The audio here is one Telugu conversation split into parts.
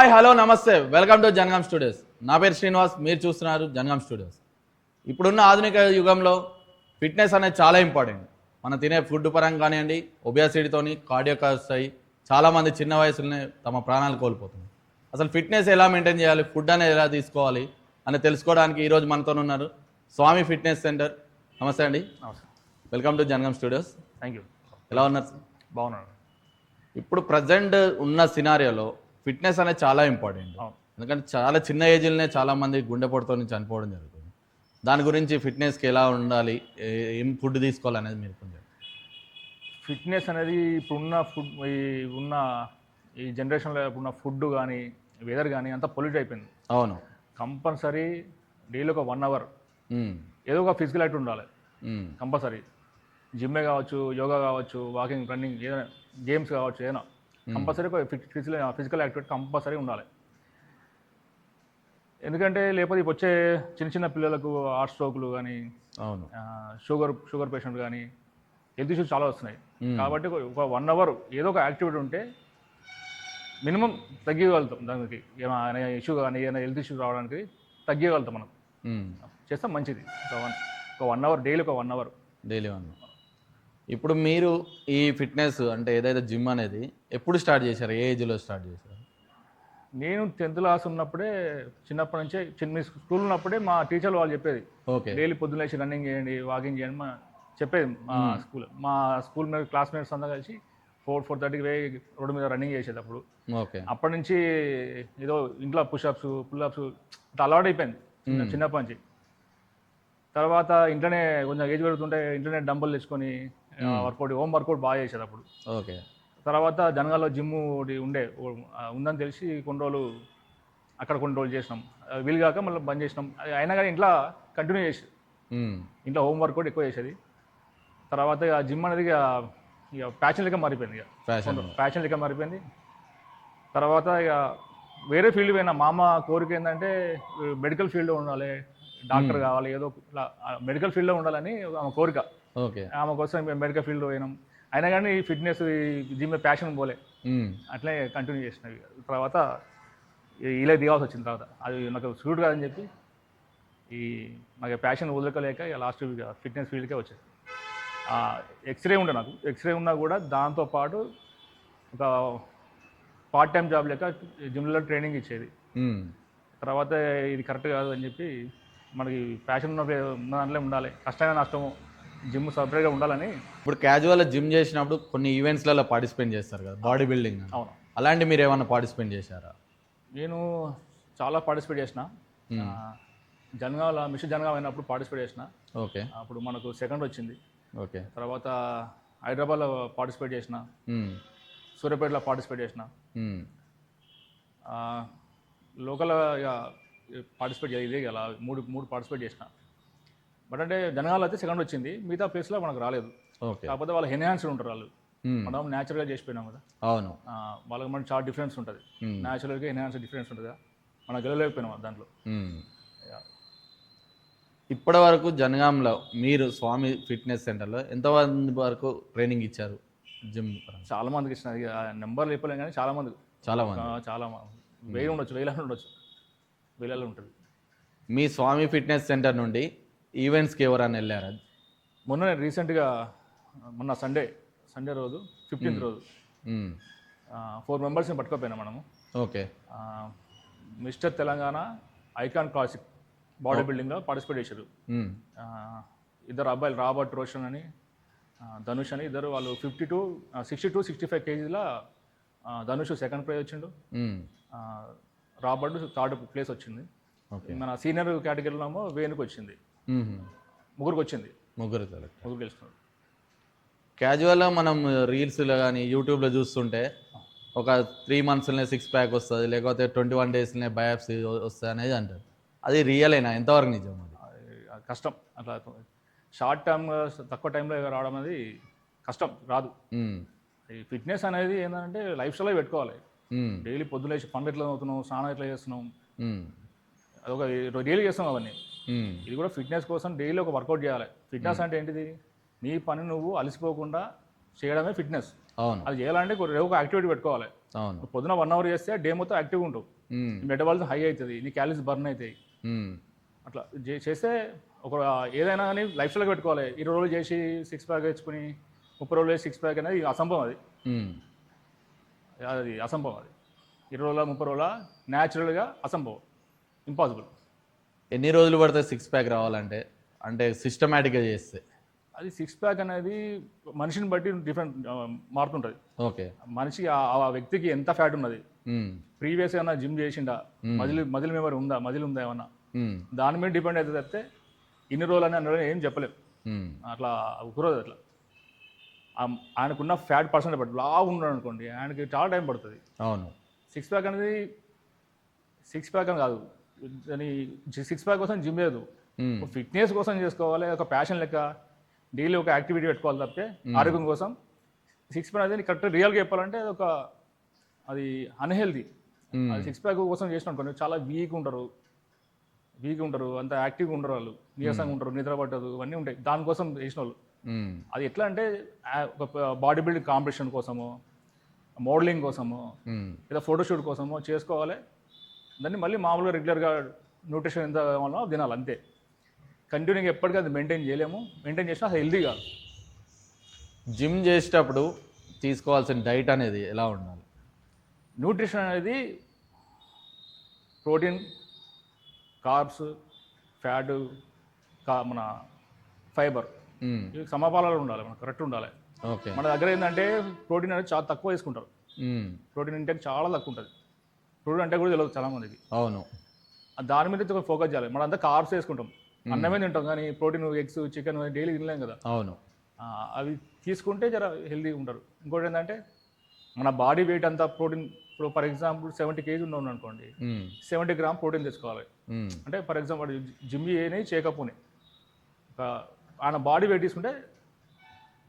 హాయ్ హలో నమస్తే. Welcome to Jangaon studios. నా పేరు శ్రీనివాస్ మీరు చూస్తున్నారు జనగాం స్టూడియోస్. ఇప్పుడున్న ఆధునిక యుగంలో ఫిట్నెస్ అనేది చాలా ఇంపార్టెంట్. మనం తినే ఫుడ్ పరంగా కానివ్వండి ఒబియాసిటీతోని కార్డియోకాస్ట్ అయ్యి చాలామంది చిన్న వయసులోనే తమ ప్రాణాలు కోల్పోతున్నారు అసలు ఫిట్నెస్ ఎలా మెయింటైన్ చేయాలి ఫుడ్ అనేది ఎలా తీసుకోవాలి అని తెలుసుకోవడానికి ఈరోజు మనతో ఉన్నారు స్వామి ఫిట్నెస్ సెంటర్. నమస్తే అండి. నమస్తే. Welcome to Jangaon studios. Thank you ఎలా ఉన్నారు? బాగున్నాను. ఇప్పుడు ప్రజెంట్ ఉన్న సినారియోలో ఫిట్నెస్ అనేది చాలా ఇంపార్టెంట్. ఎందుకంటే చాలా చిన్న ఏజ్లోనే చాలా మంది గుండెపోటుతో చనిపోవడం జరుగుతుంది. దాని గురించి ఫిట్నెస్కి ఎలా ఉండాలి? ఏ- ఫుడ్ తీసుకోవాలి అనేది మీరు కొంచెం ఫిట్నెస్ అనేది ఇప్పుడున్న ఫుడ్ ఈ ఉన్న ఈ జనరేషన్లో ఇప్పుడున్న ఫుడ్ కానీ వెదర్ కానీ అంతా పొల్యూట్ అయిపోయింది. అవును. కంపల్సరీ డైలీ ఒక వన్ అవర్ ఏదో ఒక ఫిజికల్ యాక్టివ్ ఉండాలి. కంపల్సరీ. జిమ్మే కావచ్చు యోగా కావచ్చు వాకింగ్ రన్నింగ్ ఏదైనా గేమ్స్ కావచ్చు ఏదైనా. కంపల్సరీ ఒక ఫిజికల్ ఫిజికల్ యాక్టివిటీ కంపల్సరీ ఉండాలి. ఎందుకంటే లేకపోతే ఇప్పుడు వచ్చే చిన్న చిన్న పిల్లలకు హార్ట్ స్ట్రోక్లు కానీ అవును. షుగర్ షుగర్ పేషెంట్ కానీ హెల్త్ ఇష్యూస్ చాలా వస్తున్నాయి. Hmm. కాబట్టి ఒక- వన్ అవర్ ఏదో ఒక యాక్టివిటీ ఉంటే మినిమం తగ్గగలుగుతాం దానికి. ఏమైనా ఇష్యూ కానీ ఏమైనా హెల్త్ ఇష్యూ రావడానికి తగ్గగలుగుతాం మనం. ఉమ్, చేస్తాం మంచిది. ఒక వన్ ఒక వన్ అవర్ డైలీ ఒక వన్ అవర్. Daily one. ఇప్పుడు మీరు ఈ ఫిట్నెస్ అంటే ఏదైతే జిమ్ అనేది ఎప్పుడు స్టార్ట్ చేశారు? ఏ ఏజ్లో స్టార్ట్ చేశారు? నేను టెన్త్ క్లాస్ ఉన్నప్పుడే చిన్నప్పటి నుంచే చిన్న స్కూల్ ఉన్నప్పుడే మా టీచర్లు వాళ్ళు చెప్పేది. ఓకే. డైలీ పొద్దున్న లేచి రన్నింగ్ చేయండి వాకింగ్ చేయండి మా చెప్పేది మా స్కూల్. మా స్కూల్ మీద క్లాస్మేట్స్ అంతా కలిసి ఫోర్ ఫోర్ థర్టీకి పోయి రోడ్డు మీద రన్నింగ్ చేసేది అప్పుడు ఓకే. అప్పటి నుంచి ఏదో ఇంట్లో పుషప్స్ పుల్అప్స్ ఇట్లా అలవాటు అయిపోయింది చిన్న- చిన్నప్పటి నుంచి. తర్వాత ఇంట్లోనే కొంచెం ఏజ్ పెరుగుతుంటే ఇంటర్నెట్ డంబుల్ తెచ్చుకొని వర్కౌట్ హోమ్ వర్కౌట్ బాగా చేసేది అప్పుడు ఓకే. తర్వాత జనగాల్లో జిమ్ ఒకటి ఉండే ఉందని తెలిసి కొన్ని రోజులు అక్కడ కొన్ని రోజులు చేసినాం. అది వీలు కాక మళ్ళీ బంద్ చేసినాం. అయినా కానీ ఇంట్లో కంటిన్యూ చేసి ఇంట్లో హోమ్ వర్కౌట్ ఎక్కువ చేసేది. తర్వాత ఇక జిమ్ అనేది ఇక ఇక ప్యాషన్ లెక్క మారిపోయింది ఇక. ఫ్యాషన్. ప్యాషన్ లెక్క మారిపోయింది. తర్వాత ఇక వేరే ఫీల్డ్ పోయినా మా అమ్మ కోరిక ఏంటంటే మెడికల్ ఫీల్డ్లో ఉండాలి డాక్టర్ కావాలి ఏదో మెడికల్ ఫీల్డ్లో ఉండాలని ఆమె కోరిక. ఓకే. ఆమె కోసం మెడికల్ ఫీల్డ్లో పోయినాం. అయినా కానీ ఈ ఫిట్నెస్ జిమ్ ప్యాషన్ పోలే. అట్లే కంటిన్యూ చేసినవి తర్వాత ఇలా దిగాల్సి వచ్చిన తర్వాత అది నాకు సూట్ కాదని చెప్పి ఈ నాకు ప్యాషన్ వదలకలేక ఇక లాస్ట్ ఫిట్నెస్ ఫీల్డ్కే వచ్చేది ఎక్స్రే ఉండే నాకు. ఎక్స్రే ఉన్నా కూడా దాంతోపాటు ఒక పార్ట్ టైం జాబ్ లెక్క జిమ్లో ట్రైనింగ్ ఇచ్చేది. తర్వాత ఇది కరెక్ట్ కాదు అని చెప్పి మనకి ప్యాషన్ ఉన్న ఉన్న దాంట్లో ఉండాలి. కష్టమైన నష్టము. జిమ్ సపరేట్గా ఉండాలని ఇప్పుడు క్యాజువల్ జిమ్ చేసినప్పుడు కొన్ని ఈవెంట్స్లలో పార్టిసిపేట్ చేస్తారు కదా బాడీ బిల్డింగ్. అవును. అలాంటి మీరు ఏమైనా పార్టిసిపేట్ చేశారా? నేను చాలా పార్టిసిపేట్ చేసిన. జనగాల మిషన్ జనగాం అయినప్పుడు పార్టిసిపేట్ చేసిన. ఓకే. అప్పుడు మనకు సెకండ్ వచ్చింది. ఓకే. తర్వాత హైదరాబాద్లో పార్టిసిపేట్ చేసిన. సూర్యాపేటలో పార్టిసిపేట్ చేసిన. లోకల్ పార్టిసిపేట్ చేయాలి ఇదే అలా మూడు మూడు పార్టిసిపేట్ చేసిన. బట్ అంటే జనగాలు అయితే సెకండ్ వచ్చింది. మిగతా ప్లేస్లో మనకు రాలేదు. ఓకే. కాకపోతే వాళ్ళు ఎన్హాన్స్డ్ ఉంటారు వాళ్ళు. ఉమ్, మనం న్యాచురల్గా చేసిపోయినాం కదా. అవును. వాళ్ళకి మనకి చాలా డిఫరెన్స్ ఉంటుంది. న్యాచురల్గా ఎన్హాన్స్ డిఫరెన్స్ ఉంటుంది మనం గెలవలేకపోయినాం దాంట్లో. ఉమ్. ఇప్పటి వరకు జనగాంలో మీరు స్వామి ఫిట్నెస్ సెంటర్లో ఎంతమంది వరకు ట్రైనింగ్ ఇచ్చారు? జిమ్? చాలా మందికి ఇచ్చిన. ఇక నెంబర్ చెప్పలేం కానీ చాలా మంది. చాలా మంది. చాలా వెయ్యి ఉండొచ్చు వేలలో ఉండొచ్చు. వేలలో ఉంటుంది. మీ స్వామి ఫిట్నెస్ సెంటర్ నుండి ఈవెంట్స్కి ఎవరైనా వెళ్ళారా? మొన్న నేను రీసెంట్గా మొన్న సండే సండే రోజు ఫిఫ్టీన్త్ రోజు. ఫోర్ మెంబర్స్ని పట్టుకోపోయినా మనము. Okay. Mister Telangana icon classic body బిల్డింగ్లో పార్టిసిపేట్ చేశారు. ఇద్దరు అబ్బాయిలు రాబర్ట్ రోషన్ అని ధనుష్ అని ఇద్దరు వాళ్ళు fifty two sixty two sixty five కేజీల ధనుష్ సెకండ్ ప్రైజ్ వచ్చిండు. రాబర్ట్ థర్డ్ ప్లేస్ వచ్చింది. మన సీనియర్ కేటగిరీలో వేణుకు వచ్చింది. ముగ్గురికి వచ్చింది ముగ్గురు సెలెక్ట్ ముగ్గురు గెలుస్తున్నారు. క్యాజువల్గా మనం రీల్స్లో కానీ యూట్యూబ్లో చూస్తుంటే ఒక త్రీ మంత్స్లోనే సిక్స్ ప్యాక్ వస్తుంది లేకపోతే ట్వంటీ వన్ డేస్లోనే బయాప్సీ వస్తుంది అనేది అంటారు. అది రియలేనా ఎంతవరకు నిజం అది? కష్టం. అట్లా షార్ట్ టర్మ్ తక్కువ టైంలో రావడం అనేది కష్టం రాదు. ఈ ఫిట్నెస్ అనేది ఏంటంటే లైఫ్ స్టైల్లో పెట్టుకోవాలి. డైలీ పొద్దున లేచి పనులు ఎట్లా అవుతున్నాం స్నానం ఎట్లా చేస్తున్నాం అదొక డైలీ చేస్తున్నాం అవన్నీ. ఇది కూడా ఫిట్నెస్ కోసం డైలీ ఒక వర్కౌట్ చేయాలి. ఫిట్నెస్ అంటే ఏంటిది? నీ పని నువ్వు అలసిపోకుండా చేయడమే ఫిట్నెస్ అవును. అది చేయాలంటే ఒక రేపు ఒక యాక్టివిటీ పెట్టుకోవాలి. అవును. పొద్దున వన్ అవర్ చేస్తే డే మొత్తం యాక్టివ్గా ఉంటావు మెటబాలిజం హై అవుతుంది నీ క్యాలరీస్ బర్న్ అవుతాయి. ఉమ్, అట్లా చేస్తే ఒక ఏదైనా కానీ లైఫ్ స్టైల్గా పెట్టుకోవాలి. ఇరవై రోజులు చేసి సిక్స్ ప్యాక్ తెచ్చుకుని ముప్పై రోజులు చేసి సిక్స్ ప్యాక్ అనేది అసంభవం అది. అది అసంభవం అది. ఇరవై రోజుల ముప్పై రోజుల న్యాచురల్గా అసంభవం. ఇంపాసిబుల్ ఎన్ని రోజులు పడుతుంది సిక్స్ ప్యాక్ రావాలంటే? అంటే సిస్టమేటిక్గా చేస్తే. అది సిక్స్ ప్యాక్ అనేది మనిషిని బట్టి డిఫరెంట్ మారుతుంటుంది. ఓకే. మనిషి ఆ వ్యక్తికి ఎంత ఫ్యాట్ ఉన్నది? ప్రీవియస్ ఏమన్నా జిమ్ చేసిండా? మజిల్ మజిల్ మెమరీ ఉందా? మజిల్ ఉందా ఏమన్నా? దాని మీద డిపెండ్ అవుతుంది తప్పితే ఇన్ని రోజులు అని అన్న ఏం చెప్పలేం. ఉమ్, అట్లా కుదరదు అట్లా. ఆయనకున్న ఫ్యాట్ పర్సెంట్ బట్టి లావు ఉన్నాడు అనుకోండి ఆయనకి చాలా టైం పడుతుంది. అవును. సిక్స్ ప్యాక్ అనేది సిక్స్ ప్యాక్ అని కాదు. దాని సిక్స్ ప్యాక్ కోసం జిమ్ లేదు. ఫిట్నెస్ కోసం చేసుకోవాలి ఒక ప్యాషన్ లెక్క. డైలీ ఒక యాక్టివిటీ పెట్టుకోవాలి తప్పితే ఆరోగ్యం కోసం. సిక్స్ ప్యాక్ అనేది కరెక్ట్ రియల్గా చెప్పాలంటే అది ఒక అది అన్హెల్దీ సిక్స్ ప్యాక్ కోసం చేసిన అనుకోండి చాలా వీక్ ఉంటారు. వీక్ ఉంటారు అంత యాక్టివ్గా ఉండరు వాళ్ళు. నీరసంగా ఉంటారు నిద్ర పట్టదు ఇవన్నీ ఉంటాయి. దానికోసం చేసిన వాళ్ళు అది ఎట్లా అంటే ఒక బాడీ బిల్డింగ్ కాంపిటీషన్ కోసమో మోడలింగ్ కోసమో లేదా ఫోటోషూట్ కోసమో చేసుకోవాలి. దాన్ని మళ్ళీ మామూలుగా రెగ్యులర్గా న్యూట్రిషన్ ఎంత కావాలో తినాలి అంతే. కంటిన్యూగా ఎప్పటికీ అది మెయింటైన్ చేయలేము. మెయింటైన్ చేసినా అది హెల్దీ కాదు. జిమ్ చేసేటప్పుడు తీసుకోవాల్సిన డైట్ అనేది ఎలా ఉండాలి? న్యూట్రిషన్ అనేది ప్రోటీన్ కార్బ్స్ ఫ్యాట్ కా మన ఫైబర్ ఇవి సమపాలలో ఉండాలి మనకు కరెక్ట్ ఉండాలి. ఓకే మన దగ్గర ఏంటంటే ప్రోటీన్ అనేది చాలా తక్కువ తీసుకుంటారు ఉమ్, ప్రోటీన్ ఇంటేక్ చాలా తక్కువ ఉంటుంది. ప్రోటీన్ అంటే కూడా తెలియదు చాలా మందికి అవును దాని మీద ఫోకస్ చేయాలి. మనం అంతా కార్బ్స్ వేసుకుంటాం. అన్నమే తింటాం కానీ ప్రోటీన్ ఎగ్స్ చికెన్ డైలీ తినలేం కదా. అవును. అవి తీసుకుంటే జర హెల్తీగా ఉంటారు. ఇంకోటి ఏంటంటే మన బాడీ వెయిట్ అంతా ప్రోటీన్ ఇప్పుడు ఫర్ ఎగ్జాంపుల్ సెవెంటీ కేజీ ఉన్నాం అనుకోండి సెవెంటీ గ్రామ్ ప్రోటీన్ తెచ్చుకోవాలి. అంటే ఫర్ ఎగ్జాంపుల్ జిమ్ చేయని చేయకపోని ఒక ఆయన బాడీ వెయిట్ తీసుకుంటే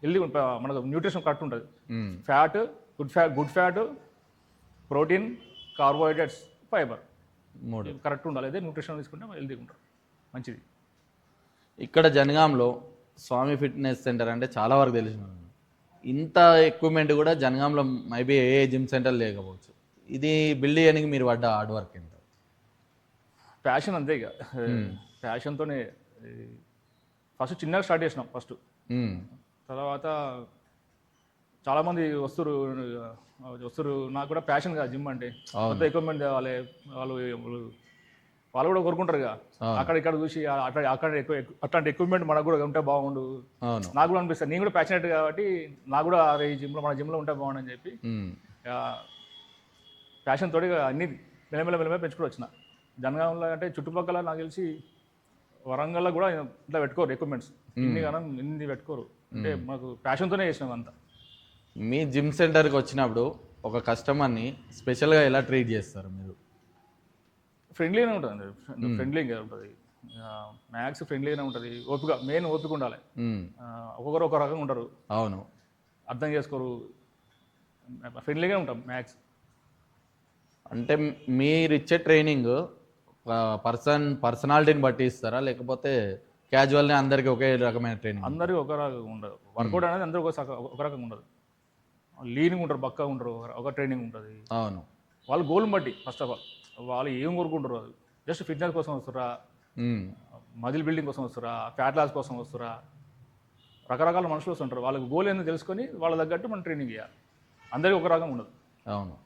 హెల్దీ మనకు న్యూట్రిషన్ కరెక్ట్ ఉంటుంది. Fat good fat good fat protein carbohydrates fibre. మూడు. కరెక్ట్ ఉండాలి? అదే న్యూట్రిషన్ తీసుకుంటే హెల్తీగా ఉంటారు. మంచిది. ఇక్కడ జనగాంలో స్వామి ఫిట్నెస్ సెంటర్ అంటే చాలా వరకు తెలిసిన ఇంత ఎక్విప్మెంట్ కూడా జనగాంలో మేబీ ఏ జిమ్ సెంటర్ లేకపోవచ్చు. ఇది బిల్డ్ చేయడానికి మీరు పడ్డ హార్డ్ వర్క్ ఎంత? ప్యాషన్ అంతే ఇక. ప్యాషన్తోనే ఫస్ట్ చిన్నగా స్టార్ట్ చేసినాం ఫస్ట్ ఉమ్, తర్వాత చాలామంది వస్తారు వస్తారు నాకు కూడా ప్యాషన్ కదా జిమ్ అంటే. కొత్త ఎక్విప్మెంట్ తేవాలి వాళ్ళు వాళ్ళు- వాళ్ళు కూడా కోరుకుంటారు కదా. అక్కడ ఇక్కడ చూసి అక్కడ అక్కడ ఎక్కువ అట్లాంటి ఎక్విప్మెంట్ మనకు కూడా ఉంటే బాగుండు. నాకు కూడా అనిపిస్తుంది. నేను కూడా ప్యాషనెట్ కాబట్టి నాకు కూడా అరే ఈ జిమ్లో మన జిమ్లో ఉంటే బాగుండు అని చెప్పి ప్యాషన్ తోటి అన్ని మెల్లమెల్ల మెల్లమెల్ల పెంచుకుంటూ వచ్చిన. జనగాంలో అంటే చుట్టుపక్కల నాకు తెలిసి వరంగల్లో కూడా ఇట్లా పెట్టుకోరు ఎక్విప్మెంట్స్ ఇన్ని గానం ఇన్ని పెట్టుకోరు. అంటే మాకు ప్యాషన్తోనే చేసినాం అంతా. మీ జిమ్ సెంటర్కి వచ్చినప్పుడు ఒక కస్టమర్ని స్పెషల్గా ఎలా ట్రీట్ చేస్తారు మీరు? ఫ్రెండ్లీగానే ఉంటుంది ఫ్రెండ్లీగా ఉంటుంది. మ్యాథ్స్ ఫ్రెండ్లీగానే ఉంటుంది. ఓపిక మెయిన్ ఓపిక ఉండాలి. ఆ, ఒక్కొక్కరు ఒక రకంగా ఉంటారు. అవును. అర్థం చేసుకోరు. ఫ్రెండ్లీగా ఉంటాం మ్యాథ్స్ అంటే మీరు ఇచ్చే ట్రైనింగ్ పర్సన్ పర్సనాలిటీని బట్టి ఇస్తారా? లేకపోతే క్యాజువల్ని అందరికీ ఒకే రకమైన ట్రైనింగ్ అందరికీ ఒక రకంగా ఉండదు. వర్కౌట్ అనేది అందరూ ఒక ఒక రకంగా ఉండదు. లీనింగ్ ఉంటారు బక్కగా ఉంటారు ఒక- ట్రైనింగ్ ఉంటుంది. అవును. వాళ్ళ గోల్ని బట్టి ఫస్ట్ ఆఫ్ ఆల్ వాళ్ళు ఏం కోరుకుంటారు అది. జస్ట్ ఫిట్నెస్ కోసం వస్తారా మజిల్ బిల్డింగ్ కోసం వస్తారా ఫ్యాట్ లాస్ కోసం వస్తారా. రకరకాల మనుషులు వస్తుంటారు. వాళ్ళకి గోల్ ఏందో తెలుసుకొని వాళ్ళ తగ్గట్టు మనం ట్రైనింగ్ చేయాలి. అందరికీ ఒక రకంగా ఉండదు. అవును.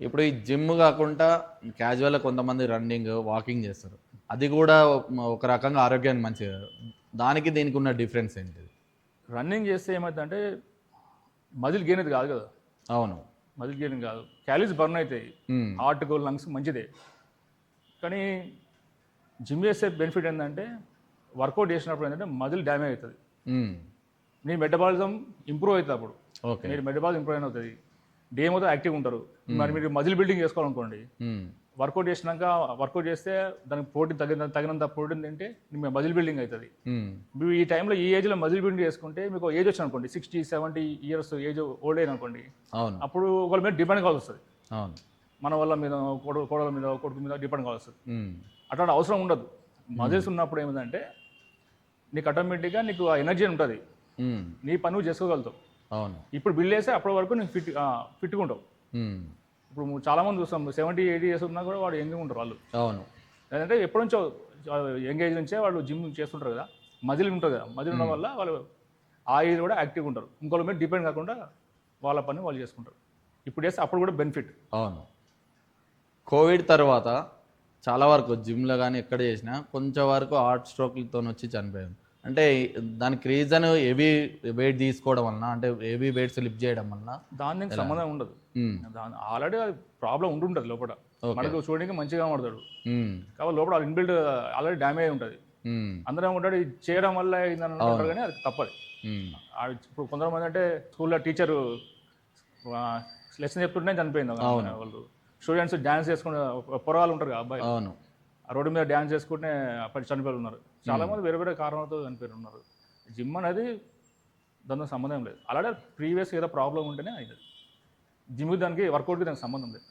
ఇప్పుడు ఈ జిమ్ కాకుండా క్యాజువల్గా కొంతమంది రన్నింగ్ వాకింగ్ చేస్తారు. అది కూడా ఒక రకంగా ఆరోగ్యానికి మంచిది. దానికి దీనికి ఉన్న డిఫరెన్స్ ఏంటిది? రన్నింగ్ చేస్తే ఏమవుతుందంటే మజిల్ గెయిన్ అది కాదు కదా. అవును. మజిల్ గెయిన్ కాదు. క్యాలీస్ బర్న్ అవుతాయి. ఉమ్, హార్ట్ గోల్ లంగ్స్ మంచిదే. కానీ జిమ్ చేసే బెనిఫిట్ ఏంటంటే వర్కౌట్ చేసినప్పుడు ఏంటంటే మజిల్ డ్యామేజ్ అవుతుంది. నీ మెటబాలిజం ఇంప్రూవ్ అవుతుంది అప్పుడు. ఓకే. మీరు మెటబాలిజం ఇంప్రూవ్ అయిన అవుతుంది. డే మొత్తం యాక్టివ్ ఉంటారు. మరి మీరు మజిల్ బిల్డింగ్ చేసుకోవాలనుకోండి వర్కౌట్ చేసినాక వర్కౌట్ చేస్తే దానికి ప్రోటీన్ తగిన తగినంత ప్రోటీన్ తింటే మీ మజిల్ బిల్డింగ్ అవుతుంది. మీరు ఈ టైంలో ఈ ఏజ్లో మజిల్ బిల్డింగ్ చేసుకుంటే మీకు ఏజ్ వచ్చిన అనుకోండి sixty seventy years age old అయిన అనుకోండి అవును. అప్పుడు ఒకళ్ళ మీద డిపెండ్ కావాల్సి వస్తుంది మన వాళ్ళ మీద కోడ కోడల మీద కొడుకు మీద డిపెండ్ కావాల్సి వస్తుంది అట్లాంటి అవసరం ఉండదు. మజిల్స్ ఉన్నప్పుడు ఏమిటంటే నీకు ఆటోమేటిక్గా నీకు ఆ ఎనర్జీ ఉంటుంది. నీ పని చేసుకోగలుగుతావు. అవును. ఇప్పుడు బిల్డ్ చేస్తే అప్పటి వరకు నేను ఫిట్ ఫిట్గా ఉంటావు. ఇప్పుడు ము- చాలా మంది చూస్తాం. సెవెంటీ ఎయిటీ ఇయర్స్ ఉన్నా కూడా వాడు యంగ్గా ఉంటారు వాళ్ళు. అవును. ఎందుకంటే ఎప్పటి నుంచో యంగ్ ఏజ్ నుంచే వాళ్ళు జిమ్ చేస్తుంటారు కదా. మజిల్ ఉంటుంది కదా. మజిల్ ఉండడం వల్ల వాళ్ళు ఆ ఏజ్ కూడా యాక్టివ్గా ఉంటారు. ఇంకోళ్ళ మీద డిపెండ్ కాకుండా వాళ్ళ పని వాళ్ళు చేసుకుంటారు. ఇప్పుడు చేస్తే అప్పుడు కూడా బెనిఫిట్. అవును. కోవిడ్ తర్వాత చాలా వరకు జిమ్లో కానీ ఎక్కడ చేసినా కొంచెం వరకు హార్ట్ స్ట్రోక్లతో వచ్చి చనిపోయాం. అంటే దానికి రీజన్ హెవీ వెయిట్ తీసుకోవడం వలన అంటే హెవీ వెయిట్స్ లిఫ్ట్ చేయడం వలన దాని సంబంధం ఉండదు. దాని ఆల్రెడీ ప్రాబ్లం ఉంటుంటుంది లోపల. మనకు చూడడానికి మంచిగా ఉమ్, కాబట్టి లోపల ఇన్బిల్డ్ ఆల్రెడీ డ్యామేజ్ ఉంటుంది. అందరం ఉంటాడు చేయడం వల్ల అయిందని కానీ అది తప్పదు. ఇప్పుడు కొంతమంది అంటే స్కూల్లో టీచరు లెసన్ చెప్తుంటే చనిపోయింది. వాళ్ళు. స్టూడెంట్స్ డ్యాన్స్ చేసుకునే పొరగాలు ఉంటారు కదా అబ్బాయి అవును. రోడ్డు మీద డ్యాన్స్ చేసుకుంటే అప్పటి చనిపోయి ఉన్నారు. చాలా మంది వేరే వేరే కారణాలతో చనిపోయి ఉన్నారు. జిమ్ అనేది దానికి సంబంధం లేదు. అలాగే ప్రీవియస్ ఏదో ప్రాబ్లం ఉంటేనే అయింది జిమ్ దానికి వర్కౌట్కి దానికి సంబంధం లేదు.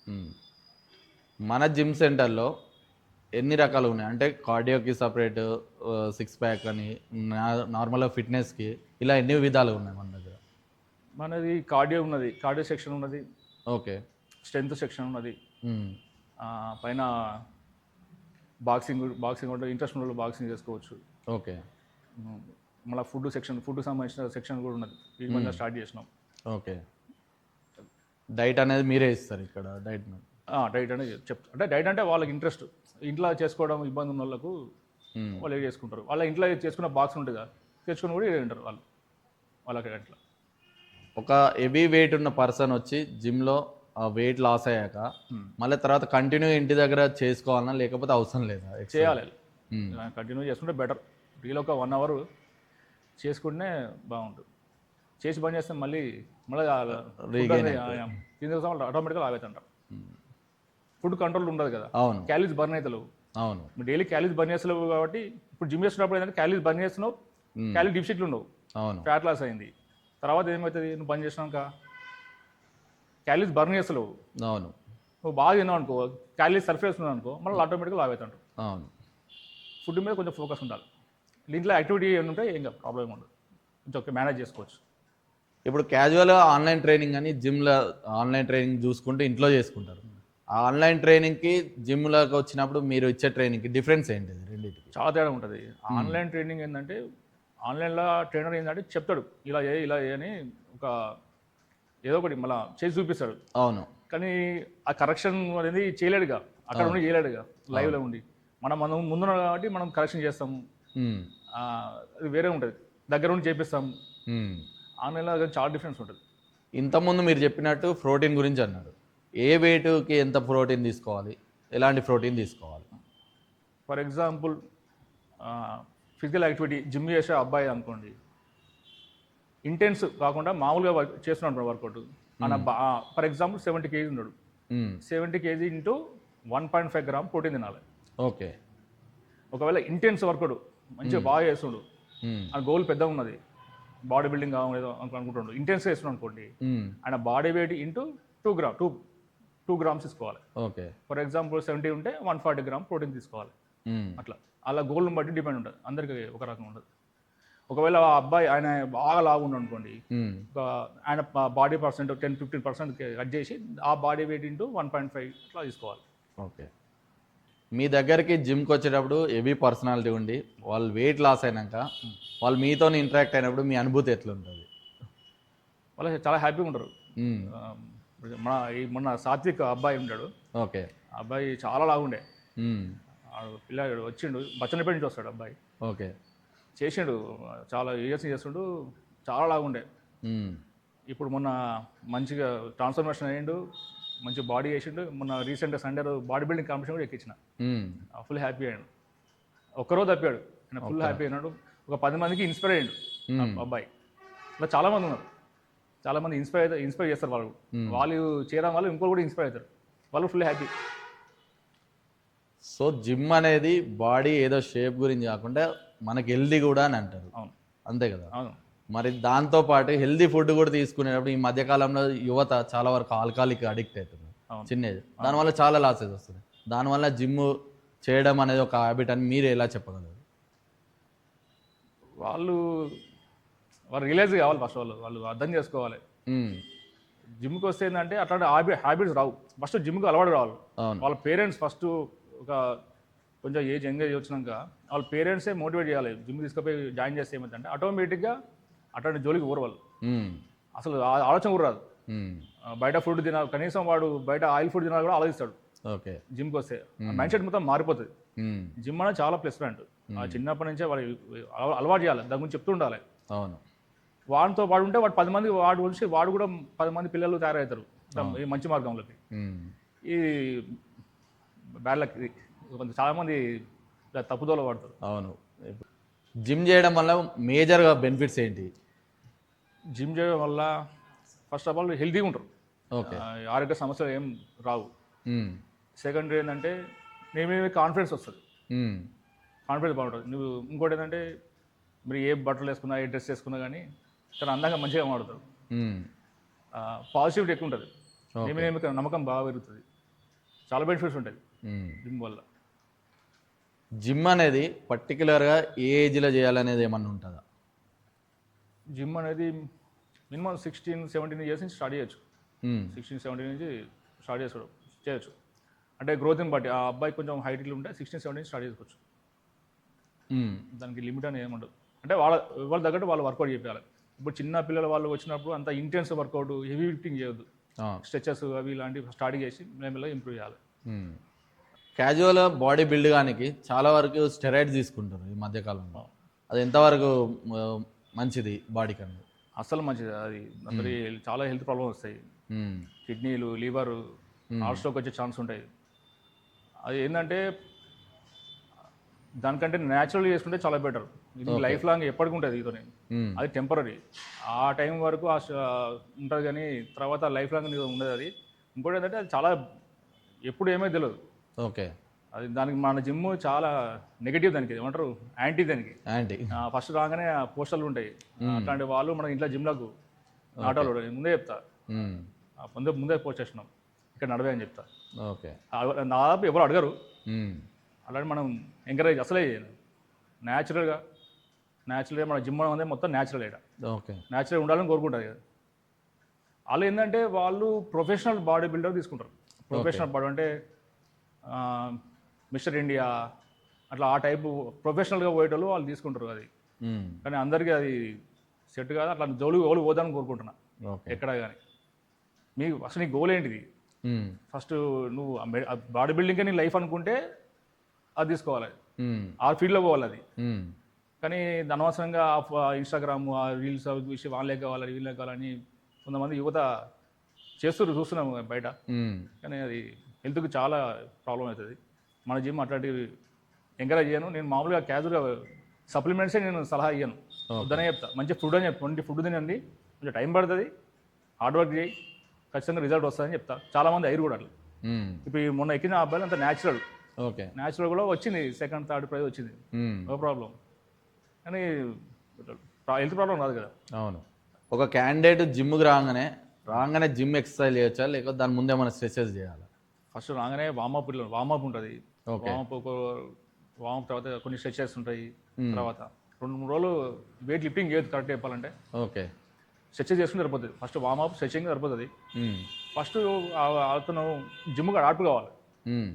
మన జిమ్ సెంటర్లో ఎన్ని రకాలు ఉన్నాయి? అంటే కార్డియోకి సపరేట్ సిక్స్ ప్యాక్ అని నార్మల్గా ఫిట్నెస్కి ఇలా ఎన్ని విధాలు ఉన్నాయి మన దగ్గర? మనది కార్డియో ఉన్నది కార్డియో సెక్షన్ ఉన్నది. ఓకే. స్ట్రెంత్ సెక్షన్ ఉన్నది. పైన బాక్సింగ్ బాక్సింగ్ ఉంటే ఇంట్రెస్ట్ ఉన్న బాక్సింగ్ చేసుకోవచ్చు. ఓకే. మళ్ళీ ఫుడ్ సెక్షన్ ఫుడ్ సంబంధించిన సెక్షన్ కూడా ఉన్నది. ఈ మధ్య స్టార్ట్ చేసినాం. ఓకే. డైట్ అనేది మీరే ఇస్తారు ఇక్కడ డైట్ డైట్ అనేది చెప్తా అంటే డైట్ అంటే వాళ్ళకి ఇంట్రెస్ట్. ఇంట్లో చేసుకోవడం ఇబ్బంది ఉన్న వాళ్ళకు వాళ్ళు ఏం చేసుకుంటారు? వాళ్ళ ఇంట్లో చేసుకున్న బాక్స్ ఉంటుంది కదా తెచ్చుకుని కూడా తింటారు వాళ్ళు. వాళ్ళకి అట్లా ఒక హెవీ వెయిట్ ఉన్న పర్సన్ వచ్చి జిమ్లో వెయిట్ లాస్ అయ్యాక మళ్ళీ తర్వాత కంటిన్యూ ఇంటి దగ్గర చేసుకోవాలన్నా లేకపోతే అవసరం లేదా చేయాలి. కంటిన్యూ చేసుకుంటే బెటర్ డీలో ఒక వన్ అవర్ చేసుకుంటే బాగుంటుంది. చేసి బంద్ చేస్తే మళ్ళీ మళ్ళీ Regain తినే వాళ్ళు ఆటోమేటిక్గా ఆగవుతుంటారు ఫుడ్ కంట్రోల్ ఉండదు కదా. అవును. క్యాలీస్ బర్న్ అవుతలేవు అవును. డైలీ క్యాలీస్ బర్న్ చేస్తలేవు కాబట్టి ఇప్పుడు జిమ్ చేస్తున్నప్పుడు ఏంటంటే క్యాలీస్ బర్న్ చేస్తున్నావు మ్మ్. క్యాలీ డిఫిసిట్లు ఉండవు. అవును. ఫ్యాట్ లాస్ అయింది. తర్వాత ఏమవుతుంది నువ్వు బంద్ చేసినాక క్యాలీస్ బర్న్ చేస్తలేవు. అవును. నువ్వు బాగా తిన్నావు అనుకో క్యాలీస్ సర్ఫేస్ ఉన్నావు అనుకో మళ్ళీ ఆటోమేటిక్గా లాగవుతుంటారు అవును. ఫుడ్ మీద కొంచెం ఫోకస్ ఉండాలి. దీంట్లో యాక్టివిటీ ఏమి ఉంటే ఏం ప్రాబ్లం ఉండదు. కొంచెం ఓకే మేనేజ్ చేసుకోవచ్చు. ఇప్పుడు క్యాజువల్గా ఆన్లైన్ ట్రైనింగ్ అని జిమ్లో ఆన్లైన్ ట్రైనింగ్ చూసుకుంటే ఇంట్లో చేసుకుంటారు. ఆ ఆన్లైన్ ట్రైనింగ్కి జిమ్లోకి వచ్చినప్పుడు మీరు ఇచ్చే ట్రైనింగ్కి డిఫరెన్స్ ఏంటిది రెండింటికి? చాలా తేడా ఉంటుంది. ఆన్లైన్ ట్రైనింగ్ ఏంటంటే ఆన్లైన్లో ట్రైనర్ ఏంటంటే చెప్తాడు ఇలా ఏ ఇలా ఏ అని ఒక ఏదో ఒకటి మళ్ళీ చేసి చూపిస్తాడు. అవును. కానీ ఆ కరెక్షన్ అనేది చేయలేడుగా. అక్కడ ఉండి చేయలేడుగా. లైవ్లో ఉండి. మనం మనం ముందున్నాం కాబట్టి మనం కరెక్షన్ చేస్తాము అది వేరే ఉంటుంది. దగ్గర ఉండి చేపిస్తాం. ఉమ్. ఆన్లైన్లో చాలా డిఫరెన్స్ ఉంటుంది. ఇంతకుముందు మీరు చెప్పినట్టు ప్రోటీన్ గురించి అన్నారు ఏ వెయిట్కి ఎంత ప్రోటీన్ తీసుకోవాలి? ఎలాంటి ప్రోటీన్ తీసుకోవాలి? For example physical activity gym చేసే అబ్బాయి అనుకోండి. ఇంటెన్స్ కాకుండా మామూలుగా చేస్తున్నాడు వర్కౌట్. మన ఫర్ ఎగ్జాంపుల్ సెవెంటీ కేజీ ఉన్నాడు. Seventy KG into one point five gram protein తినాలి. ఓకే. ఒకవేళ ఇంటెన్స్ వర్కౌట్ మంచిగా బాగా చేస్తుండు. ఉమ్, ఆ గోల్ పెద్దగా ఉన్నది. బాడీ బిల్డింగ్ కావాలేదో అనుకుంటుండు. ఇంటెన్స్గా వేస్తున్నాడు అనుకోండి. ఆయన body weight into two gram two two grams తీసుకోవాలి. ఓకే. ఫర్ ఎగ్జాంపుల్ సెవెంటీ ఉంటే వన్ ఫార్టీ గ్రామ్ ప్రోటీన్ తీసుకోవాలి. అట్లా. అలా గోల్ని బట్టి డిపెండ్ ఉంటుంది. అందరికీ ఒక రకం ఉండదు ఒకవేళ ఆ అబ్బాయి ఆయన బాగా లాగుండు అనుకోండి ఆయన body percent ten fifteen percent cut చేసి ఆ body weight into one point five అట్లా తీసుకోవాలి. ఓకే. మీ దగ్గరికి జిమ్కి వచ్చేటప్పుడు హెవీ పర్సనాలిటీ ఉండి వాళ్ళు వెయిట్ లాస్ అయినాక వాళ్ళు మీతో ఇంటరాక్ట్ అయినప్పుడు మీ అనుభూతి ఎట్లుంటుంది? వాళ్ళు చాలా హ్యాపీగా ఉంటారు. మన ఈ మొన్న సాత్విక్ అబ్బాయి ఉంటాడు. ఓకే. అబ్బాయి చాలా లాగుండే పిల్లాడు వచ్చిండు బచ్చనపేట నుంచి వస్తాడు అబ్బాయి. ఓకే. చేసిండు. చాలా ఇయర్స్ చేస్తుండు. చాలా లాగుండే ఇప్పుడు మొన్న మంచిగా ట్రాన్స్ఫర్మేషన్ అయ్యిండు. మంచి బాడీ చేసిండు మొన్న రీసెంట్గా సండే రోజు బాడీ బిల్డింగ్ కాంపిటీషన్ కూడా ఎక్కించిన. ఫుల్ హ్యాపీ అయ్యాడు. ఒక్కరోజు తప్పాడు. ఆయన ఫుల్ హ్యాపీ అయినాడు. ఒక పది మందికి ఇన్స్పైర్ అయ్యాడు. అబ్బాయి. ఇలా చాలా మంది ఉన్నారు. చాలా మంది ఇన్స్పైర్ అయితే ఇన్స్పైర్ చేస్తారు వాళ్ళు. వాళ్ళు చేయడం వల్ల ఇంకోటి కూడా ఇన్స్పైర్ అవుతారు. వాళ్ళు ఫుల్ హ్యాపీ సో జిమ్ అనేది బాడీ ఏదో షేప్ గురించి కాకుండా మనకి హెల్దీ కూడా అని అంటారు. అవును. అంతే కదా? అవును. మరి దాంతో పాటు హెల్దీ ఫుడ్ కూడా తీసుకునేటప్పుడు ఈ మధ్య కాలంలో యువత చాలా వరకు ఆల్కహాలిక్ అడిక్ట్ అవుతుంది. చిన్న దానివల్ల చాలా లాసెస్ వస్తుంది దానివల్ల జిమ్ చేయడం అనేది ఒక హ్యాబిట్ అని మీరు ఎలా చెప్పగలరు? వాళ్ళు వాళ్ళు రియలైజ్ కావాలి ఫస్ట్ వాళ్ళు వాళ్ళు అర్థం చేసుకోవాలి. జిమ్కి వస్తే ఏంటంటే అట్లాంటి హ్యాబి హ్యాబిట్స్ రావు. ఫస్ట్ జిమ్కి అలవాటు రావాలి. వాళ్ళ పేరెంట్స్ ఫస్ట్ ఒక కొంచెం ఏజ్ ఎంగేజ్ వచ్చినాక వాళ్ళ పేరెంట్సే మోటివేట్ చేయాలి. జిమ్ తీసుకుపోయి జాయిన్ చేస్తే ఏమైందంటే ఆటోమేటిక్గా అట్లాంటి జోలికి ఊరు వాళ్ళు అసలు ఆలోచన కూడా రాదు. బయట ఫుడ్ తిన కనీసం వాడు బయట ఆయిల్ ఫుడ్ తినాలి కూడా ఆలోచిస్తాడు. ఓకే. జిమ్కి వస్తే. మైండ్ సెట్ మొత్తం మారిపోతుంది. జిమ్ అనేది చాలా ప్లస్ పాయింట్. చిన్నప్పటి నుంచే వాడు అలవా- అలవాటు చేయాలి. దాని గురించి చెప్తూ ఉండాలి. అవును. వాడితో వాడు ఉంటే వాడు పది మంది వాడు వచ్చి వాడు కూడా పది మంది పిల్లలు తయారవుతారు. ఈ మంచి మార్గంలోకి. ఈ బ్యాడ్ లక్ ఇది. కొంత చాలామంది ఇలా తప్పుదోవ పడతారు. అవును. జిమ్ చేయడం వల్ల మేజర్గా బెనిఫిట్స్ ఏంటి? జిమ్ చేయడం వల్ల ఫస్ట్ ఆఫ్ ఆల్ హెల్తీగా ఉంటారు. ఓకే. ఆరోగ్య సమస్యలు ఏం రావు. సెకండ్ ఏంటంటే నీ మీద కాన్ఫిడెన్స్ వస్తుంది. కాన్ఫిడెన్స్ బాగుంటుంది. నువ్వు ఇంకోటి ఏంటంటే మీరు ఏ బట్టలు వేసుకున్నా ఏ డ్రెస్ వేసుకున్నా కానీ చాలా అందంగా మంచిగా మాడుతారు పాజిటివిటీ ఎక్కువ ఉంటుంది. నీ మీద ఏమి నమ్మకం బాగా పెరుగుతుంది. చాలా బెనిఫిట్స్ ఉంటాయి. ఉమ్. జిమ్ వల్ల. జిమ్ అనేది పర్టికులర్గా ఏ ఏజ్లో చేయాలనేది ఏమన్నా ఉంటుందా? జిమ్ అనేది మినిమం సిక్స్టీన్ సెవెంటీన్ ఇయర్స్ నుంచి స్టార్ట్ చేయొచ్చు. సిక్స్టీన్ సెవెంటీన్ నుంచి స్టార్ట్ చేసుకోవడం చేయొచ్చు. అంటే గ్రోత్ని బట్టి ఆ అబ్బాయి కొంచెం హైట్ ఇట్లా ఉంటే సిక్స్టీన్ సెవెంటీన్ స్టార్ట్ చేసుకోవచ్చు. దానికి లిమిట్ అని ఏముండదు అంటే వాళ్ళ వాళ్ళ తగ్గట్టు వాళ్ళు వర్కౌట్ చేయాలి ఇప్పుడు చిన్న పిల్లల వాళ్ళు వచ్చినప్పుడు అంత ఇంటెన్స్ వర్కౌట్ హెవీ లిఫ్టింగ్ చేయొద్దు. స్ట్రెచెస్ అవి ఇలాంటివి స్టార్ట్ చేసి మెల్లమెల్లగా ఇంప్రూవ్ చేయాలి. క్యాజువల్ బాడీ బిల్డ్ కానికి చాలా వరకు స్టెరాయిడ్స్ తీసుకుంటారు ఈ మధ్యకాలంలో అది ఎంతవరకు మంచిది బాడీకి అనేది అస్సలు మంచిది. అది మరి చాలా హెల్త్ ప్రాబ్లమ్స్ వస్తాయి. కిడ్నీలు లివర్ హార్ట్ స్ట్రోక్ వచ్చే ఛాన్స్ ఉంటాయి. అది ఏంటంటే దానికంటే న్యాచురల్ చేసుకుంటే చాలా బెటర్ ఇది లైఫ్ లాంగ్ ఎప్పటికి ఉంటుంది ఇతని అది టెంపరీ ఆ టైం వరకు ఉంటుంది కానీ తర్వాత లైఫ్ లాంగ్ ఉండదు అది. ఇంకోటి ఏంటంటే అది చాలా ఎప్పుడు ఏమో తెలియదు ఓకే. అది దానికి మన జిమ్ చాలా నెగిటివ్ దానికి ఏమంటారు? యాంటీ దానికి. యాంటీ ఫస్ట్ రాగానే పోస్టర్లు ఉంటాయి. అట్లాంటి వాళ్ళు మన ఇంట్లో జిమ్లకు ఆటోలు ముందే చెప్తా. ముందే ముందే పోస్ట్ చేసినాం ఇక్కడ నడవే అని చెప్తా. ఓకే. దాదాపు ఎవరు అడగరు. అలాంటి మనం ఎంకరేజ్ అసలే న్యాచురల్గా న్యాచురల్గా మన జిమ్ అనేది మొత్తం న్యాచురల్ ఇక్కడ ఓకే. న్యాచురల్ ఉండాలని కోరుకుంటారు కదా. వాళ్ళు ఏంటంటే వాళ్ళు ప్రొఫెషనల్ బాడీ బిల్డర్ తీసుకుంటారు ప్రొఫెషనల్ బాడీ అంటే మిస్టర్ ఇండియా అట్లా ఆ టైపు ప్రొఫెషనల్గా పోయేటోళ్ళు వాళ్ళు తీసుకుంటారు అది. కానీ అందరికీ అది సెట్ కాదు. అట్లా జోలు ఓలు పోదాలని కోరుకుంటున్నా. ఎక్కడ కానీ మీకు అసలు నీ గోల్ ఏంటిది? ఫస్ట్ నువ్వు బాడీ బిల్డింగ్ నీ లైఫ్ అనుకుంటే అది తీసుకోవాలి. ఆ ఫీల్డ్లో పోవాలి అది. కానీ అనవసరంగా ఇన్స్టాగ్రామ్ ఆ రీల్స్ చూసి వాళ్ళే కావాలి వీళ్ళే కావాలని కొంతమంది యువత చేస్తున్నారు చూస్తున్నాం బయట. కానీ అది హెల్త్కి చాలా ప్రాబ్లం అవుతుంది. మన జిమ్ అట్లాంటివి ఎంకరేజ్ చేయను. నేను మామూలుగా క్యాజువల్గా సప్లిమెంట్సే నేను సలహా ఇయ్యను. వద్దనే చెప్తా. మంచి ఫుడ్ అని చెప్తా మంచి ఫుడ్ తినండి. కొంచెం టైం పడుతుంది. హార్డ్ వర్క్ చేయి. ఖచ్చితంగా రిజల్ట్ వస్తుందని చెప్తా. చాలామంది అయిరు కూడా అట్లా. ఇప్పుడు మొన్న ఎక్కిన అబ్బాయిలు అంత న్యాచురల్ ఓకే. న్యాచురల్ కూడా వచ్చింది. సెకండ్ థర్డ్ ప్రైజ్ వచ్చింది. నో ప్రాబ్లం కానీ హెల్త్ ప్రాబ్లం రాదు కదా. అవును. ఒక క్యాండిడేట్ జిమ్కి రాగానే రాగానే జిమ్ ఎక్సర్సైజ్ చేయొచ్చా? లేకపోతే దాని ముందే మనం స్ట్రెచెస్ చేయాలి? ఫస్ట్ రాగానే వామప్ వామప్ ఉంటుంది. వామప్ వామప్ తర్వాత కొన్ని స్ట్రెచెస్ ఉంటాయి. తర్వాత రెండు మూడు రోజులు వెయిట్ లిఫ్టింగ్ చేయదు కరెక్ట్ చెప్పాలంటే. ఓకే. స్ట్రెచెస్ చేసుకుని సరిపోతుంది ఫస్ట్ వామప్ స్ట్రెచింగ్ సరిపోతుంది. ఫస్ట్ అతను జిమ్ అడాప్ట్ కావాలి.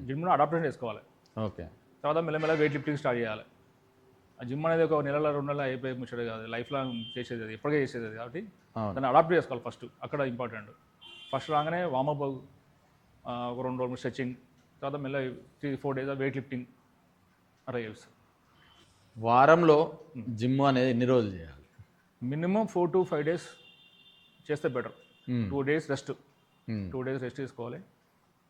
జిమ్లో అడాప్టేషన్ చేసుకోవాలి. ఓకే. తర్వాత మెల్లమెల్ల వెయిట్ లిఫ్టింగ్ స్టార్ట్ చేయాలి. ఆ జిమ్ అనేది ఒక నెల రెండు నెలలు అయిపోయి ముచ్చట కాదు. లైఫ్ లాంగ్ చేసేది అది ఎప్పటికే చేసేది అది కాబట్టి దాన్ని అడాప్ట్ చేసుకోవాలి ఫస్ట్ అక్కడ ఇంపార్టెంట్ ఫస్ట్ రాగానే వామప్ ఒక రెండు రోజులు స్ట్రెచింగ్ తర్వాత మెల్ల three four days weight lifting అట్లా చేస్తాం వారంలో జిమ్ అనేది ఎన్ని రోజులు చేయాలి? Minimum four to five days చేస్తే better. Two days rest. Two days rest తీసుకోవాలి.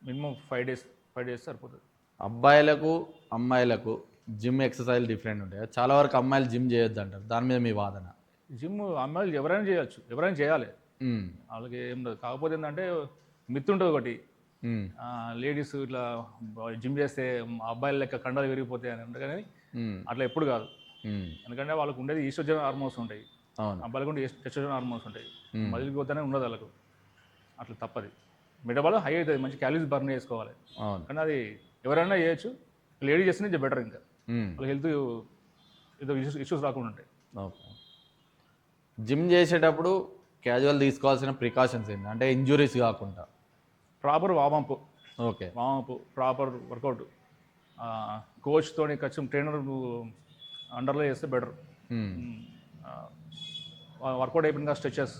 Minimum five days five days సరిపోతుంది. అబ్బాయిలకు అమ్మాయిలకు జిమ్ ఎక్సర్సైజ్ డిఫరెంట్ ఉంటాయి. చాలా వరకు అమ్మాయిలు జిమ్ చేయొద్దు అంటారు దాని మీద మీ వాదన? జిమ్ అమ్మాయిలు ఎవరైనా చేయొచ్చు. ఎవరైనా చేయాలి. వాళ్ళకి ఏం కాకపోతే ఏంటంటే మిత్ ఉంటుంది ఒకటి. లేడీస్ ఇట్లా జిమ్ చేస్తే అబ్బాయిల లెక్క కండలు విరిగిపోతాయి అని ఉంటుంది కానీ అట్లా ఎప్పుడు కాదు. ఎందుకంటే వాళ్ళకు ఉండేది ఈస్ట్రోజన్ హార్మోన్స్ ఉంటాయి. అబ్బాయిలకు ఉండే టెస్టోజన్ హార్మోన్స్ ఉంటాయి. Hmm. మదిలిపోతేనే ఉండదు వాళ్ళకు. అట్లా తప్పది. మెటబాల్ హై అవుతుంది మంచి క్యాలరీస్ బర్న్ చేసుకోవాలి. కానీ అది ఎవరైనా చేయొచ్చు. లేడీ చేస్తే బెటర్ ఇంకా. వాళ్ళ హెల్త్ ఏదో ఇష్యూస్ ఇష్యూస్ రాకుండా ఉంటాయి. జిమ్ చేసేటప్పుడు క్యాజువల్ తీసుకోవాల్సిన ప్రికాషన్స్ ఏంటి? అంటే ఇంజురీస్ కాకుండా. Proper warmup. Okay. Warmup proper workout. కోచ్తోని కొంచెం ట్రైనర్ అండర్లో చేస్తే బెటర్. వర్కౌట్ అయిపోయిన స్ట్రెచెస్.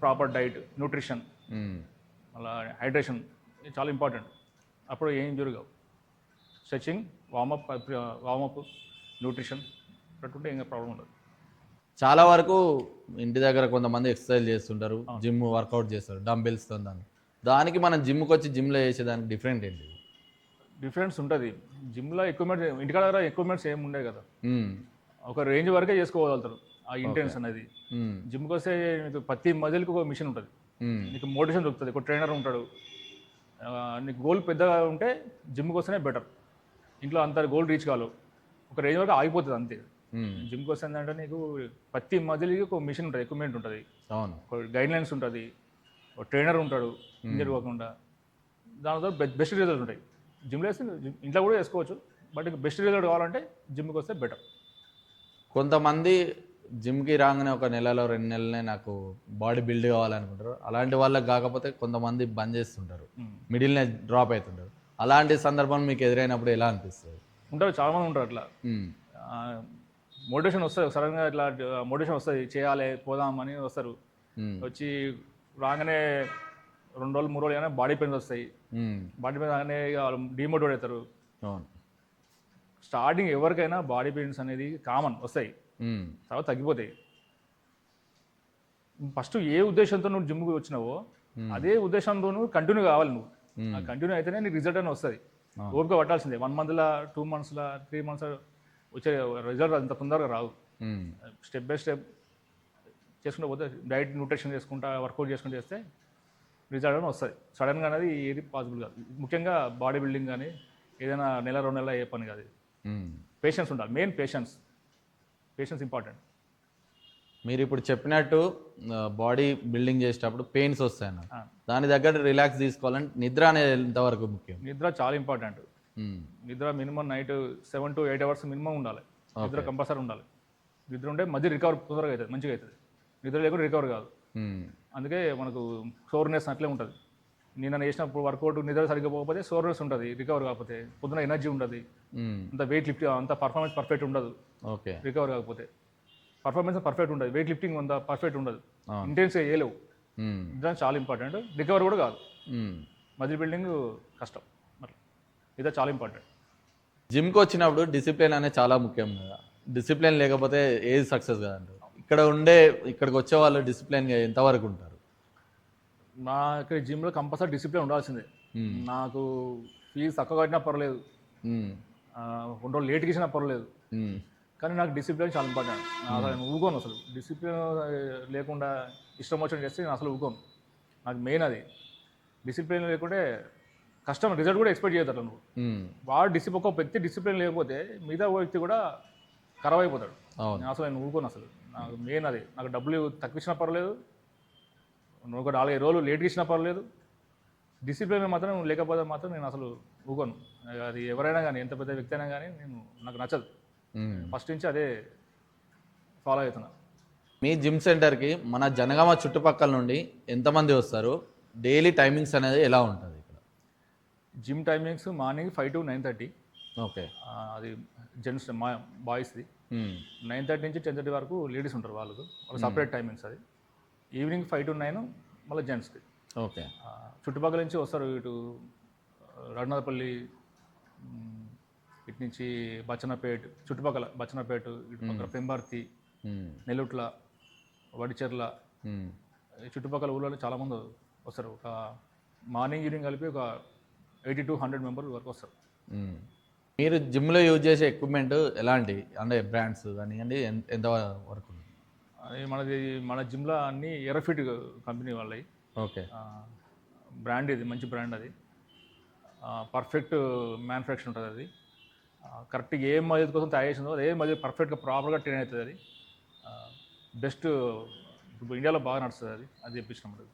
Proper diet nutrition. అలా హైడ్రేషన్ చాలా ఇంపార్టెంట్ అప్పుడు ఏం ఇంజురీ కావు స్ట్రెచింగ్ వామప్ వామప్ న్యూట్రిషన్ పెట్టుకుంటే ఏం ప్రాబ్లం ఉండదు. చాలా వరకు ఇంటి దగ్గర కొంతమంది ఎక్సర్సైజ్ చేస్తుంటారు జిమ్ వర్కౌట్ చేస్తారు డంబెల్స్ దాన్ని. దానికి మనం జిమ్కి వచ్చి జిమ్లో చేసేదానికి డిఫరెంట్ ఏంటి? డిఫరెన్స్ ఉంటుంది. జిమ్లో ఎక్విప్మెంట్ ఇంటికాడ దగ్గర ఎక్విప్మెంట్స్ ఏమి ఉండే కదా. ఒక రేంజ్ వరకే చేసుకోగలుగుతారు ఆ ఇంటెన్స్ అనేది. జిమ్కి వస్తే మీకు ప్రతి మజిల్కి ఒక మిషన్ ఉంటుంది. నీకు మోటివేషన్ దొరుకుతుంది. ఒక ట్రైనర్ ఉంటాడు. నీకు గోల్ పెద్దగా ఉంటే జిమ్కి వస్తేనే బెటర్. ఇంట్లో అంత గోల్ రీచ్ కాదు. ఒక రేంజ్ వరకు ఆగిపోతుంది అంతే. జిమ్కి వస్తే ఏంటంటే నీకు ప్రతి మజిల్కి ఒక మిషన్ ఉంటుంది ఎక్విప్మెంట్ ఉంటుంది. అవును. గైడ్ లైన్స్ ఉంటుంది. ఒక ట్రైనర్ ఉంటాడు ఇంజర్ కాకుండా దానితో బెస్ట్ రిజల్ట్ ఉంటాయి. జిమ్లో వేస్తే ఇంట్లో కూడా వేసుకోవచ్చు బట్ బెస్ట్ రిజల్ట్ కావాలంటే జిమ్కి వస్తే బెటర్ కొంతమంది జిమ్కి రాగానే ఒక నెలలో రెండు నెలలనే నాకు బాడీ బిల్డ్ కావాలనుకుంటారు. అలాంటి వాళ్ళకి కాకపోతే కొంతమంది బంద్ చేస్తుంటారు. మిడిల్నే డ్రాప్ అవుతుంటారు. అలాంటి సందర్భం మీకు ఎదురైనప్పుడు ఎలా అనిపిస్తుంది? ఉంటారు చాలామంది ఉంటారు అట్లా. మోటివేషన్ వస్తుంది సడన్గా ఇట్లా మోటివేషన్ వస్తుంది చేయాలి పోదాం అని వస్తారు. వచ్చి రాగానే రెండు రోజులు మూడు రోజులు కానీ బాడీ పెయిన్స్ వస్తాయి. బాడీ పెయిన్స్ రాగానే డిమోటివేట్ అవుతారు. స్టార్టింగ్ ఎవరికైనా బాడీ పెయిన్స్ అనేది కామన్ వస్తాయి. తర్వాత తగ్గిపోతాయి. ఫస్ట్ ఏ ఉద్దేశంతో నువ్వు జిమ్కి వచ్చినావో అదే ఉద్దేశంతో నువ్వు కంటిన్యూ కావాలి నువ్వు. కంటిన్యూ అయితేనే నీకు రిజల్ట్ అని వస్తుంది. ఓపిక పట్టాల్సిందే. వన్ మంత్లో టూ మంత్స్లో త్రీ మంత్స్ వచ్చే రిజల్ట్ అంత తొందరగా రావు. స్టెప్ బై స్టెప్ చేసుకుంటూ పోతే డైట్ న్యూట్రిషన్ చేసుకుంటా వర్కౌట్ చేసుకుంటూ చేస్తే రిజల్ట్ అని వస్తుంది. సడన్గా అనేది ఏది పాసిబుల్ కాదు. ముఖ్యంగా బాడీ బిల్డింగ్ కానీ ఏదైనా నెల రెండు నెలల ఏ పని కాదు. పేషెన్స్ ఉండాలి. Main patience patience important. మీరు ఇప్పుడు చెప్పినట్టు బాడీ బిల్డింగ్ చేసేటప్పుడు పెయిన్స్ వస్తాయి అన్న ఆ. దాని దగ్గర రిలాక్స్ తీసుకోవాలంటే నిద్ర అనేది ఎంతవరకు ముఖ్యం? నిద్ర చాలా ఇంపార్టెంట్. నిద్ర minimum night seven to eight hours minimum ఉండాలి. నిద్ర కంపల్సరీ ఉండాలి. నిద్ర ఉంటే మధ్య రికవర్ తొందరగా అవుతుంది మంచిగా అవుతుంది. నిద్ర లేకుండా రికవర్ కాదు. అందుకే మనకు సోర్నెస్ అట్లే ఉంటుంది. నేను చేసినప్పుడు వర్కౌట్ నిద్ర సరిగ్గా పోకపోతే సోర్నెస్ ఉంటుంది రికవర్ కాకపోతే. పొద్దున ఎనర్జీ ఉండదు. అంత వెయిట్ లిఫ్ట్ అంత పర్ఫార్మెన్స్ పర్ఫెక్ట్ ఉండదు. ఓకే. రికవర్ కాకపోతే. పర్ఫార్మెన్స్ పర్ఫెక్ట్ ఉండదు. వెయిట్ లిఫ్టింగ్ అంత పర్ఫెక్ట్ ఉండదు. ఇంటెన్స్గా చేయలేవు. మ్మ్. నిద్ర చాలా ఇంపార్టెంట్ రికవర్ కూడా కాదు. మజిల్ బిల్డింగ్ కష్టం. మరి ఇదే చాలా ఇంపార్టెంట్ జిమ్కి వచ్చినప్పుడు డిసిప్లిన్ అనేది చాలా ముఖ్యం కదా. డిసిప్లిన్ లేకపోతే ఏది సక్సెస్ కదంటారు ఇక్కడ ఉండే ఇక్కడికి వచ్చే వాళ్ళు డిసిప్లిన్గా ఎంతవరకు ఉంటారు? నా ఇక్కడ జిమ్లో కంపల్సరీ డిసిప్లిన్ ఉండాల్సిందే. మ్మ్. నాకు ఫీజు తక్కువ కట్టినా పర్లేదు. ఆ, రెండు రోజులు లేట్కి ఇచ్చినా పర్లేదు మ్మ్. కానీ నాకు డిసిప్లిన్ చాలా ఇంపార్టెంట్ అసలు నేను ఊగోను అసలు. డిసిప్లిన్ లేకుండా ఇష్టం వచ్చినట్టు చేస్తే నేను అసలు ఊగోను నాకు మెయిన్ అది. డిసిప్లిన్ లేకుంటే కష్టం రిజల్ట్ కూడా ఎక్స్పెక్ట్ చేయదు అట్లా నువ్వు. వాడు డిసిప్లిన్ ఒక వ్యక్తి డిసిప్లిన్ లేకపోతే మిగతా వ్యక్తి కూడా ఖరాబ్ అయిపోతాడు. అసలు నేను ఊరుకోను అసలు. నాకు మెయిన్ అది. నాకు డబ్బులు తక్కువ ఇచ్చినా పర్లేదు నువ్వు ఒక నాలుగైదు రోజులు లేట్గా ఇచ్చినా పర్లేదు డిసిప్లిన్ మాత్రం లేకపోతే మాత్రం నేను అసలు ఊకోను. అది ఎవరైనా కానీ ఎంత పెద్ద వ్యక్తి అయినా కానీ నేను నాకు నచ్చదు. ఫస్ట్ నుంచి అదే ఫాలో అవుతున్నా. మీ జిమ్ సెంటర్కి మన జనగామ చుట్టుపక్కల నుండి ఎంతమంది వస్తారు? డైలీ టైమింగ్స్ అనేది ఎలా ఉంటుంది ఇక్కడ? Gym timings morning five to nine thirty okay. అది జెంట్స్ మా బాయ్స్ది. నైన్ థర్టీ నుంచి టెన్ థర్టీ వరకు లేడీస్ ఉంటారు వాళ్ళకు. వాళ్ళ సపరేట్ టైమింగ్స్ అది. ఈవినింగ్ ఫైవ్ టు నైన్ మళ్ళీ జెంట్స్ది. ఓకే. చుట్టుపక్కల నుంచి వస్తారు ఇటు రఘునాథపల్లి ఇటు నుంచి బచ్చన్నపేట చుట్టుపక్కల బచ్చన్నపేట ఇటు పక్కల పెంబర్తి. నెల్లుట్ల వడిచెర్ల. చుట్టుపక్కల ఊళ్ళో చాలామంది వస్తారు. ఒక మార్నింగ్ ఈవినింగ్ కలిపి ఒక ఎయిటీ టు హండ్రెడ్ మెంబర్ వరకు వస్తారు. మీరు జిమ్లో యూజ్ చేసే ఎక్విప్మెంట్ ఎలాంటి? అంటే బ్రాండ్స్ కానివ్వండి ఎంత ఎంత వరకు మనది మన జిమ్లో అన్ని ఎరఫిట్ కంపెనీ వాళ్ళవి. ఓకే. బ్రాండ్ ఇది మంచి బ్రాండ్ అది. పర్ఫెక్ట్ మ్యానుఫ్యాక్చర్ ఉంటుంది అది. కరెక్ట్గా ఏ మజిల్ కోసం తయారు చేసిందో అదే మజిల్ పర్ఫెక్ట్గా ప్రాపర్గా ట్రైన్ అవుతుంది అది. బెస్ట్ ఇప్పుడు ఇండియాలో బాగా నడుస్తుంది అది. అది తెప్పించినప్పుడు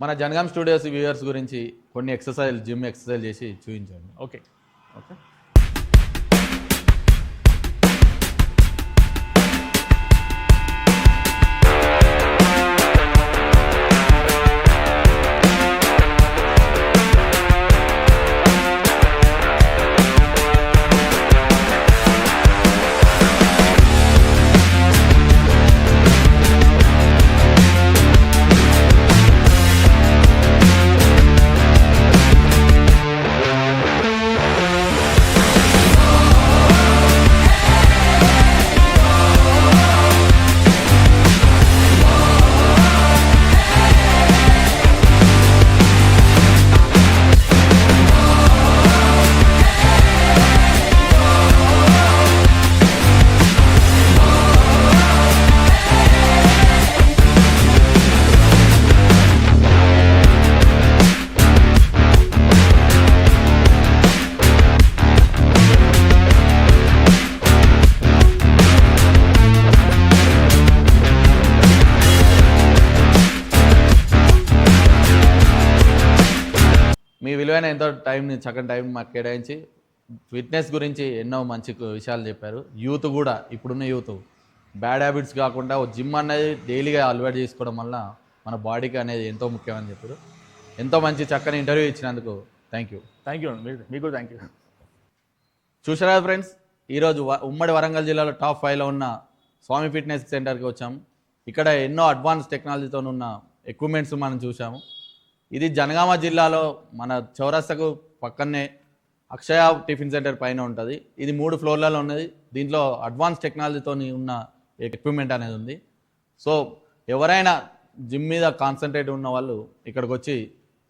మన జనగాం స్టూడియోస్ వ్యూవర్స్ గురించి కొన్ని ఎక్సర్సైజ్ జిమ్ ఎక్సర్సైజ్ చేసి చూపించండి. ఓకే. ఓకే టైంని చక్కని టైం మాకు కేటాయించి ఫిట్నెస్ గురించి ఎన్నో మంచి విషయాలు చెప్పారు. యూత్ కూడా ఇప్పుడున్న యూత్. బ్యాడ్ హ్యాబిట్స్ కాకుండా ఓ జిమ్ అనేది డైలీగా అలవాటు చేసుకోవడం వల్ల మన బాడీకి అనేది ఎంతో ముఖ్యమని చెప్పారు. ఎంతో మంచి చక్కని ఇంటర్వ్యూ ఇచ్చినందుకు థ్యాంక్ యూ. థ్యాంక్ యూ అండి. మీకు థ్యాంక్ యూ. చూసారా ఫ్రెండ్స్? ఈరోజు ఉమ్మడి వరంగల్ జిల్లాలో టాప్ ఫైవ్లో ఉన్న స్వామి ఫిట్నెస్ సెంటర్కి వచ్చాము ఇక్కడ ఎన్నో అడ్వాన్స్ టెక్నాలజీతో ఉన్న ఎక్విప్మెంట్స్ మనం చూసాము ఇది జనగామ జిల్లాలో మన చౌరస్తకు పక్కనే అక్షయ టిఫిన్ సెంటర్ పైన ఉంటుంది. ఇది మూడు ఫ్లోర్లలో ఉన్నది. దీంట్లో అడ్వాన్స్ టెక్నాలజీతో ఉన్న ఎక్విప్మెంట్ అనేది ఉంది. సో ఎవరైనా జిమ్ మీద కాన్సన్ట్రేట్ ఉన్న వాళ్ళు ఇక్కడికి వచ్చి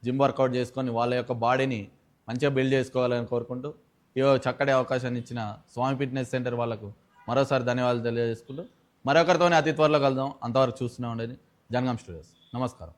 జిమ్ వర్కౌట్ చేసుకొని వాళ్ళ యొక్క బాడీని మంచిగా బిల్డ్ చేసుకోవాలని కోరుకుంటూ ఈ చక్కటి అవకాశాన్ని ఇచ్చిన స్వామి ఫిట్నెస్ సెంటర్ వాళ్ళకు మరోసారి ధన్యవాదాలు తెలియజేసుకుంటూ మరొకరితోనే అతి త్వరలో కలుద్దాం. అంతవరకు చూస్తూనే ఉండేది జనగాం స్టూడియోస్. నమస్కారం.